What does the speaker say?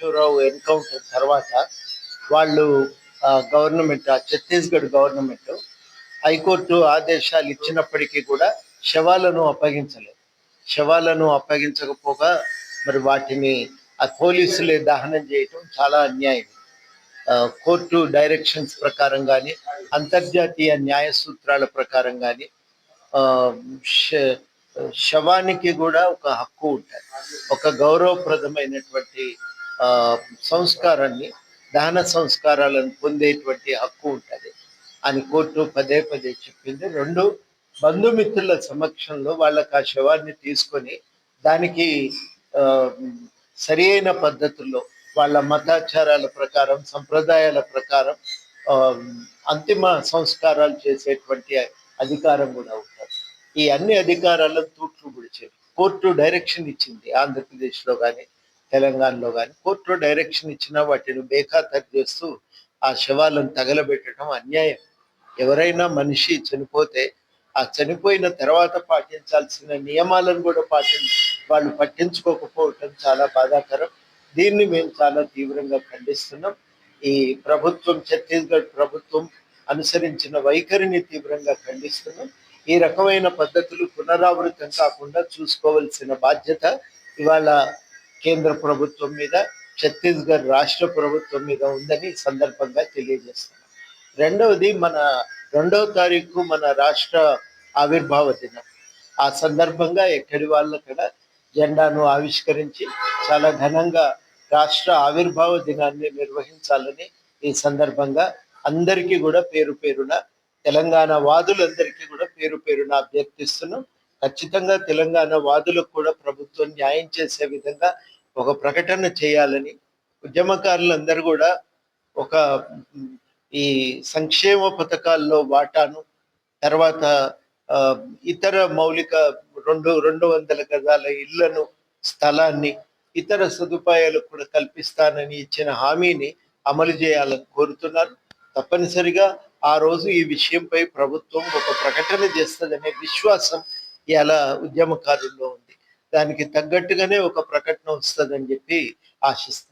రావు encounter తర్వాత వాళ్ళు government ఆ ఛత్తీస్గఢ్ గవర్నమెంట్ హైకోర్టు ఆదేశాలు ఇచ్చినప్పటికీ కూడా శవాలను అప్పగించలేదు. శవాలను అప్పగించకపోగా మరి వాటిని ఆ పోలీసులే దహనం చేయటం చాలా అన్యాయం. కోర్టు డైరెక్షన్స్ ప్రకారం కానీ అంతర్జాతీయ న్యాయ సూత్రాల ప్రకారం కానీ ఆ, శ- శవానికి కూడా ఒక హక్కు ఉంటుంది. ఒక గౌరవప్రదమైనటువంటి ఆ, సంస్కారాన్ని దహన సంస్కారాలను పొందేటువంటి హక్కు ఉంటుంది అని కోర్టు పదే పదే చెప్పింది. రెండు బంధుమిత్రుల సమక్షంలో వాళ్ళకి ఆ శవాన్ని తీసుకొని దానికి ఆ, సరి అయిన పద్ధతుల్లో వాళ్ళ మతాచారాల ప్రకారం సంప్రదాయాల ప్రకారం ఆ, అంతిమ సంస్కారాలు చేసేటువంటి అధికారం కూడా ఉంటుంది ఈ అన్ని అధికారాలను తూట్లు పొడిచేవి కోర్టు డైరెక్షన్ ఇచ్చింది ఆంధ్రప్రదేశ్లో కానీ తెలంగాణలో కానీ కోర్టు డైరెక్షన్ ఇచ్చినా వాటిని బేఖాతరు చేస్తూ ఆ శవాలను తగలబెట్టడం అన్యాయం. ఎవరైనా మనిషి చనిపోతే ఆ చనిపోయిన తర్వాత పాటించాల్సిన నియమాలను కూడా పాటి వాళ్ళు పట్టించుకోకపోవటం చాలా బాధాకరం. దీన్ని మేము చాలా తీవ్రంగా ఖండిస్తున్నాం. ఈ ప్రభుత్వం ఛత్తీస్గఢ్ ప్రభుత్వం అనుసరించిన వైఖరిని తీవ్రంగా ఖండిస్తున్నాం. ఈ రకమైన పద్ధతులు పునరావృతం కాకుండా చూసుకోవాల్సిన బాధ్యత ఇవాళ కేంద్ర ప్రభుత్వం మీద ఛత్తీస్గఢ్ రాష్ట్ర ప్రభుత్వం మీద ఉందని సందర్భంగా తెలియజేస్తున్నాం. రెండవది మన రెండవ తారీఖు మన రాష్ట్ర ఆవిర్భావ దినం. ఆ సందర్భంగా ఎక్కడి వాళ్ళక్కడ జెండాను ఆవిష్కరించి చాలా ఘనంగా రాష్ట్ర ఆవిర్భావ దినాన్ని నిర్వహించాలని ఈ సందర్భంగా అందరికీ కూడా పేరు పేరున తెలంగాణ వాదులందరికీ కూడా పేరు పేరున అభ్యర్థిస్తున్నాం ఖచ్చితంగా తెలంగాణ వాదులకు కూడా ప్రభుత్వం న్యాయం చేసే విధంగా ఒక ప్రకటన చేయాలని ఉద్యమకారులందరూ కూడా ఒక ఈ సంక్షేమ పథకాల్లో వాటాను తర్వాత ఆ, ఇతర మౌలిక రెండు రెండు వందల గజాల ఇళ్ళను స్థలాన్ని ఇతర సదుపాయాలు కూడా కల్పిస్తానని ఇచ్చిన హామీని అమలు చేయాలని కోరుతున్నారు. తప్పనిసరిగా ఆ రోజు ఈ విషయంపై ప్రభుత్వం ఒక ప్రకటన చేస్తుందనే విశ్వాసం ఇలా ఉద్యమకారుల్లో ఉంది. దానికి తగ్గట్టుగానే ఒక ప్రకటన వస్తుందని చెప్పి ఆశిస్తాను